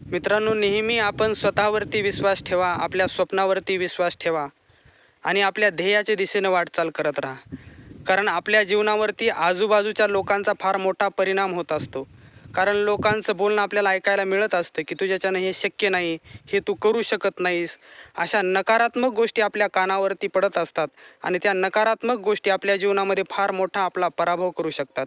मित्रांनो नेहमी आपण स्वतःवरती विश्वास ठेवा आपल्या स्वप्नावरती विश्वास ठेवा आणि आपल्या ध्येयाच्या दिशेनं वाटचाल करत राहा. कारण आपल्या जीवनावरती आजूबाजूच्या लोकांचा फार मोठा परिणाम होत असतो. कारण लोकांचं बोलणं आपल्याला ऐकायला मिळत असतं की तुझ्याच्यानं हे शक्य नाही हे तू करू शकत नाहीस. अशा नकारात्मक गोष्टी आपल्या कानावरती पडत असतात आणि त्या नकारात्मक गोष्टी आपल्या जीवनामध्ये फार मोठा आपला पराभव करू शकतात.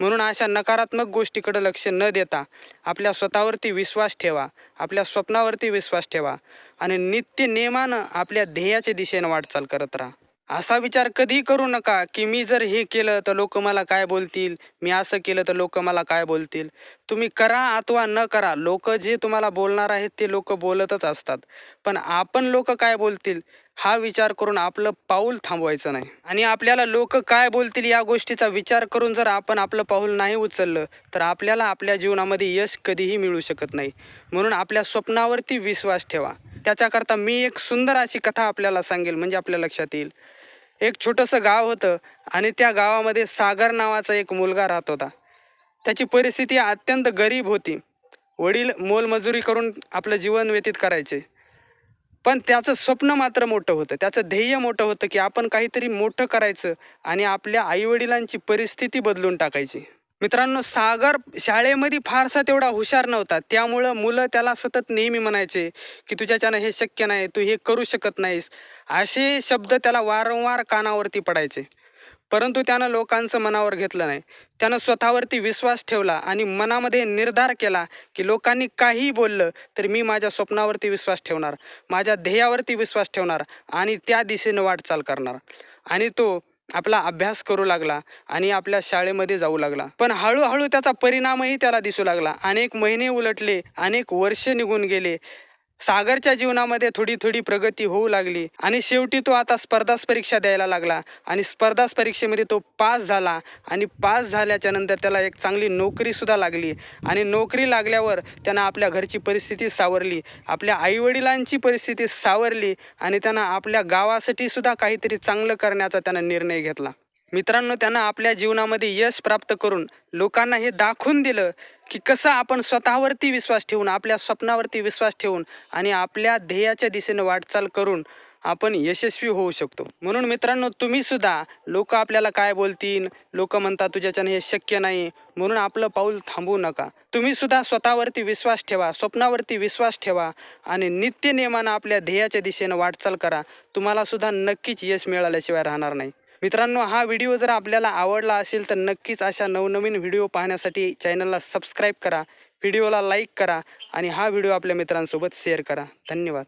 म्हणून अशा नकारात्मक गोष्टीकडे लक्ष न देता आपल्या स्वतःवरती विश्वास ठेवा आपल्या स्वप्नावरती विश्वास ठेवा आणि नित्य नियमानं आपल्या ध्येयाच्या दिशेनं वाटचाल करत राहा. असा विचार कधी करू नका की मी जर हे केलं तर लोक मला काय बोलतील मी असं केलं तर लोक मला काय बोलतील. तुम्ही करा अथवा न करा लोक जे तुम्हाला बोलणार आहेत ते लोक बोलतच असतात. पण आपण लोक काय बोलतील? हा विचार करून आपलं पाऊल थांबवायचं नाही. आणि आपल्याला लोक काय बोलतील या गोष्टीचा विचार करून जर आपण आपलं पाऊल नाही उचललं तर आपल्याला आपल्या जीवनामध्ये यश कधीही मिळू शकत नाही. म्हणून आपल्या स्वप्नावरती विश्वास ठेवा. त्याच्याकरता मी एक सुंदर अशी कथा आपल्याला सांगेल म्हणजे आपल्या लक्षात येईल. एक छोटंसं गाव होतं आणि त्या गावामध्ये सागर नावाचा एक मुलगा राहत होता. त्याची परिस्थिती अत्यंत गरीब होती. वडील मोलमजुरी करून आपलं जीवन व्यतीत करायचे. पण त्याचं स्वप्न मात्र मोठं होतं. त्याचं ध्येय मोठं होतं की आपण काहीतरी मोठं करायचं आणि आपल्या आईवडिलांची परिस्थिती बदलून टाकायची. मित्रांनो सागर शाळेमध्ये फारसा तेवढा हुशार नव्हता. त्यामुळं मुलं त्याला सतत नेहमी म्हणायचे की तुझ्याच्यानं हे शक्य नाही. तू हे करू शकत नाहीस. असे शब्द त्याला वारंवार कानावरती पडायचे. परंतु त्यानं लोकांचं मनावर घेतलं नाही. त्यानं स्वतःवरती विश्वास ठेवला आणि मनामध्ये निर्धार केला की लोकांनी काहीही बोललं तर मी माझ्या स्वप्नावरती विश्वास ठेवणार माझ्या ध्येयावरती विश्वास ठेवणार आणि त्या दिशेनं वाटचाल करणार. आणि तो आपला अभ्यास करू लागला आणि आपल्या शाळेमध्ये जाऊ लागला. पण हळूहळू त्याचा परिणामही त्याला दिसू लागला. अनेक महिने उलटले अनेक वर्ष निघून गेले. सागरच्या जीवनामध्ये थोडी थोडी प्रगती होऊ लागली आणि शेवटी तो आता स्पर्धा परीक्षा द्यायला लागला. आणि स्पर्धा परीक्षेमध्ये तो पास झाला आणि पास झाल्याच्यानंतर त्याला एक चांगली नोकरीसुद्धा लागली. आणि नोकरी लागल्यावर त्यानं आपल्या घरची परिस्थिती सावरली. आपल्या आईवडिलांची परिस्थिती सावरली आणि त्यानं आपल्या गावासाठी सुद्धा काहीतरी चांगलं करण्याचा त्यानं निर्णय घेतला. मित्रांनो त्यांना आपल्या जीवनामध्ये यश प्राप्त करून लोकांना हे दाखवून दिलं की कसं आपण स्वतःवरती विश्वास ठेवून आपल्या स्वप्नावरती विश्वास ठेवून आणि आपल्या ध्येयाच्या दिशेने वाटचाल करून आपण यशस्वी होऊ शकतो. म्हणून मित्रांनो तुम्ही सुद्धा लोक आपल्याला काय बोलतील? लोक म्हणतात तुझ्याच्यानं हे शक्य नाही. म्हणून आपलं पाऊल थांबवू नका. तुम्ही सुद्धा स्वतःवरती विश्वास ठेवा स्वप्नावरती विश्वास ठेवा आणि नित्य नियमानं आपल्या ध्येयाच्या दिशेनं वाटचाल करा. तुम्हाला सुद्धा नक्कीच यश मिळाल्याशिवाय राहणार नाही. मित्रांनो हा व्हिडिओ जर आपल्याला आवडला असेल तर नक्कीच अशा नवनवीन व्हिडिओ पाहण्यासाठी चॅनलला सबस्क्राईब करा व्हिडिओला लाईक करा आणि हा व्हिडिओ आपल्या मित्रांसोबत शेअर करा. धन्यवाद.